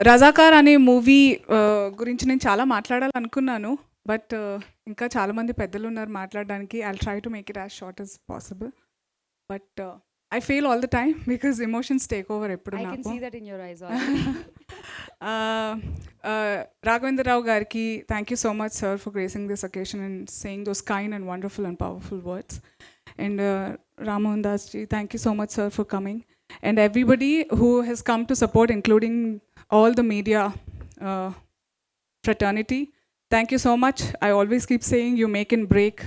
రజాకార్ అనే మూవీ గురించి నేను చాలా మాట్లాడాలనుకున్నాను. బట్ ఇంకా చాలామంది పెద్దలు ఉన్నారు మాట్లాడడానికి. I try to make it as short as possible but I feel all the time because emotions take over ఎప్పుడు నాకు. already. రాఘవేంద్రరావు గారికి thank you so much sir for gracing this occasion and saying those kind and wonderful and powerful words and Rammohan Das ji thank you so much sir for coming and everybody who has come to support including all the media uh, fraternity. Thank you so much. I always keep saying you make and break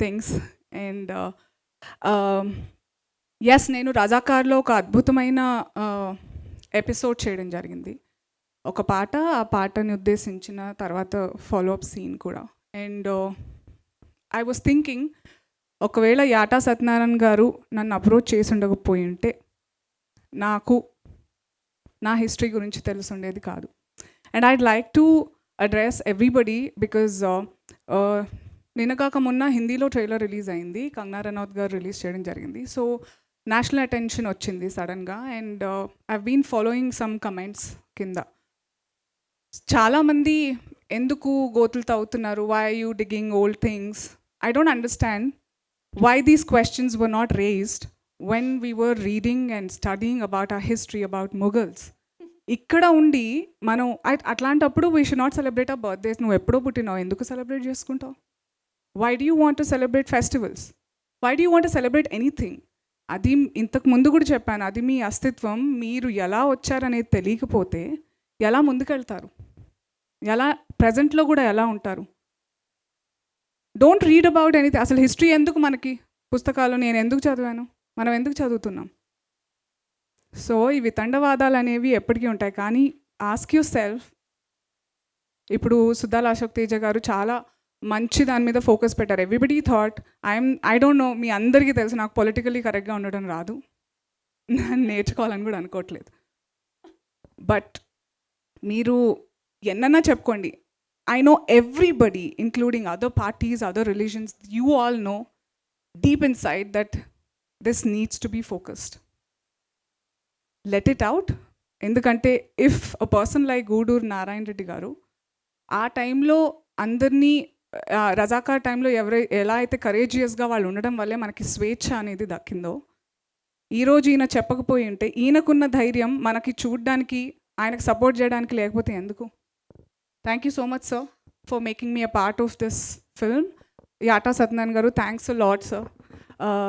things. And uh, um, yes నేను రజాకార్లో ఒక అద్భుతమైన episode చేయడం జరిగింది ఒక పాట ఆ పాటని ఉద్దేశించిన తర్వాత ఫాలో అప్ సీన్ కూడా అండ్ ఐ వాస్ థింకింగ్ ఒకవేళ యాటా సత్యనారాయణ గారు నన్ను అప్రోచ్ చేసి ఉండకపోయి ఉంటే నాకు నా హిస్టరీ గురించి తెలుసుండేది కాదు. And I'd like to address everybody because నిన్న కాక మొన్న హిందీలో ట్రైలర్ రిలీజ్ అయింది. కంగనా రనౌత్ గారు రిలీజ్ చేయడం జరిగింది. సో నేషనల్ అటెన్షన్ వచ్చింది సడన్గా and I been following some comments కింద. చాలామంది ఎందుకు గోతులు తవ్వుతున్నారు? Why you digging old things I don't understand why these questions were not raised when we were reading and studying about ఆ history about Mughals ఇక్కడ ఉండి మనం అట్లాంటప్పుడు వీ షుడ్ నాట్ సెలబ్రేట్ ఆ బర్త్డేస్ నువ్వు ఎప్పుడో పుట్టినావు ఎందుకు సెలబ్రేట్ చేసుకుంటావు? Why do you want to celebrate festivals why do you want to celebrate anything అది ఇంతకు ముందు కూడా చెప్పాను అది మీ అస్తిత్వం. మీరు ఎలా వచ్చారనేది తెలియకపోతే ఎలా ముందుకెళ్తారు? ఎలా ప్రజెంట్లో కూడా ఎలా ఉంటారు? డోంట్ రీడ్ అబౌట్ ఎనీథింగ్ అసలు హిస్టరీ ఎందుకు మనకి? పుస్తకాలు నేను ఎందుకు చదివాను? మనం ఎందుకు చదువుతున్నాం? సో ఈ వితండవాదాలు అనేవి ఎప్పటికీ ఉంటాయి. కానీ ఆస్క్ యూ సెల్ఫ్ ఇప్పుడు సుద్దాల అశోక్ తేజ గారు చాలా మంచి దాని మీద ఫోకస్ పెట్టారు. Everybody thought I'm I don't know మీ అందరికీ తెలుసు నాకు పొలిటికల్లీ కరెక్ట్గా ఉండడం రాదు. నేర్చుకోవాలని కూడా అనుకోవట్లేదు. బట్ మీరు ఎన్నన్నా చెప్పుకోండి. I know everybody including other parties other religions you all know deep inside that this needs to be focused let it out ఎందుకంటే if a person like Guduru Narayana Reddy గారు ఆ టైంలో అందరినీ ఆ, రజాకార్ టైంలో ఎవరై ఎలా అయితే కరేజియస్గా వాళ్ళు ఉండడం వల్లే మనకి స్వేచ్ఛ అనేది దక్కిందో ఈరోజు ఈయన చెప్పకపోయి ఉంటే ఈయనకున్న ధైర్యం మనకి చూడడానికి ఆయనకు సపోర్ట్ చేయడానికి లేకపోతే ఎందుకు? Thank you so much sir for making me a part of this film Yata Satyanarayana గారు థ్యాంక్స్ లాడ్ సార్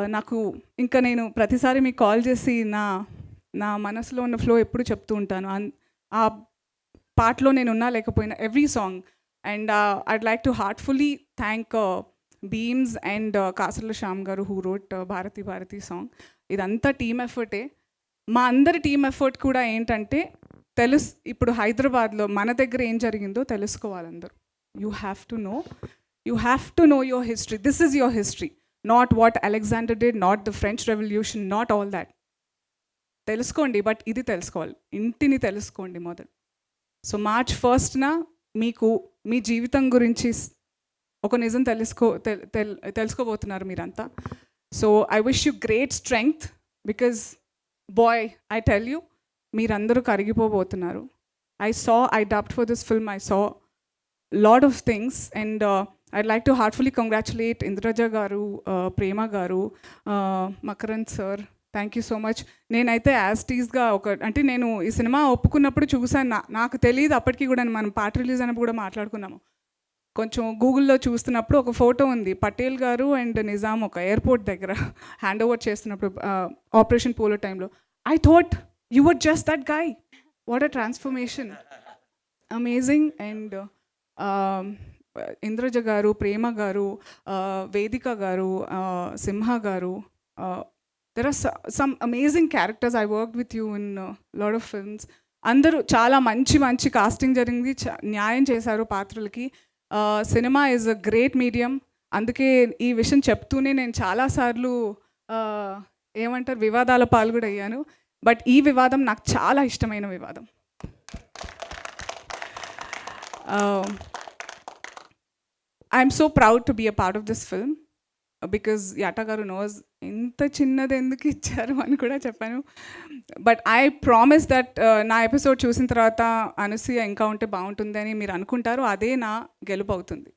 నాకు ఇంకా నేను ప్రతిసారి మీకు కాల్ చేసి నా నా మనసులో ఉన్న ఫ్లో ఎప్పుడు చెప్తూ ఉంటాను. అన్- ఆ పాటలో నేను ఉన్నా లేకపోయినా every song and I'd like to heartfully thank Bheems and Kasarla Shyam గారు who wrote Bharathi Bharathi song ఇదంతా టీమ్ ఎఫర్టే మా అందరి టీమ్ ఎఫర్ట్ కూడా ఏంటంటే తెలుసు ఇప్పుడు హైదరాబాద్లో మన దగ్గర ఏం జరిగిందో తెలుసుకోవాలందరూ. You have to know you have to know your history this is your history not what Alexander did not the French revolution not all that తెలుసుకోండి బట్ ఇది తెలుసుకోవాలి. ఇంటిని తెలుసుకోండి మొదలు. సో మార్చ్ ఫస్ట్న మీకు మీ జీవితం గురించి ఒక నిజం తెలుసుకో తెల్- తెల్- తెలుసుకోబోతున్నారు మీరంతా. So I wish you great strength because boy I tell you మీరందరూ కరిగిపోబోతున్నారు. I saw I adapt for this film I saw lot of things and I like to heartfully congratulate Indraja గారు ప్రేమ గారు Makaran Makarand sir thank you so much నేనైతే యాజ్టీజ్గా ఒక అంటే నేను ఈ cinema ఒప్పుకున్నప్పుడు చూసాను నా నాకు తెలియదు అప్పటికి కూడా మనం పాట రిలీజ్ అయినప్పుడు కూడా మాట్లాడుకున్నాము. కొంచెం గూగుల్లో చూస్తున్నప్పుడు ఒక ఫోటో ఉంది. పటేల్ గారు అండ్ నిజాం ఒక ఎయిర్పోర్ట్ దగ్గర హ్యాండ్ ఓవర్ చేస్తున్నప్పుడు ఆపరేషన్ పోలో టైంలో I thought you were just that guy what a transformation amazing and Indraja గారు ప్రేమ గారు వేదిక గారు సింహ గారు there are some amazing characters I work with you in lot of films అందరూ చాలా మంచి మంచి కాస్టింగ్ జరిగింది. న్యాయం చేశారు పాత్రలకి. Cinema is a great medium అందుకే ఈ విషయం చెప్తూనే నేను చాలాసార్లు ఏమంటారు వివాదాల పాలు కూడా అయ్యాను బట్ ఈ వివాదం నాకు చాలా ఇష్టమైన వివాదం. I'm so proud to be a part of this film because Yata గారు నోస్ ఇంత చిన్నది ఎందుకు ఇచ్చారు అని కూడా చెప్పాను. బట్ ఐ ప్రామిస్ దట్ నా ఎపిసోడ్ చూసిన తర్వాత అనసూయ ఇంకా ఉంటే బాగుంటుంది అని మీరు అనుకుంటారు అదే నా గెలుపు అవుతుంది.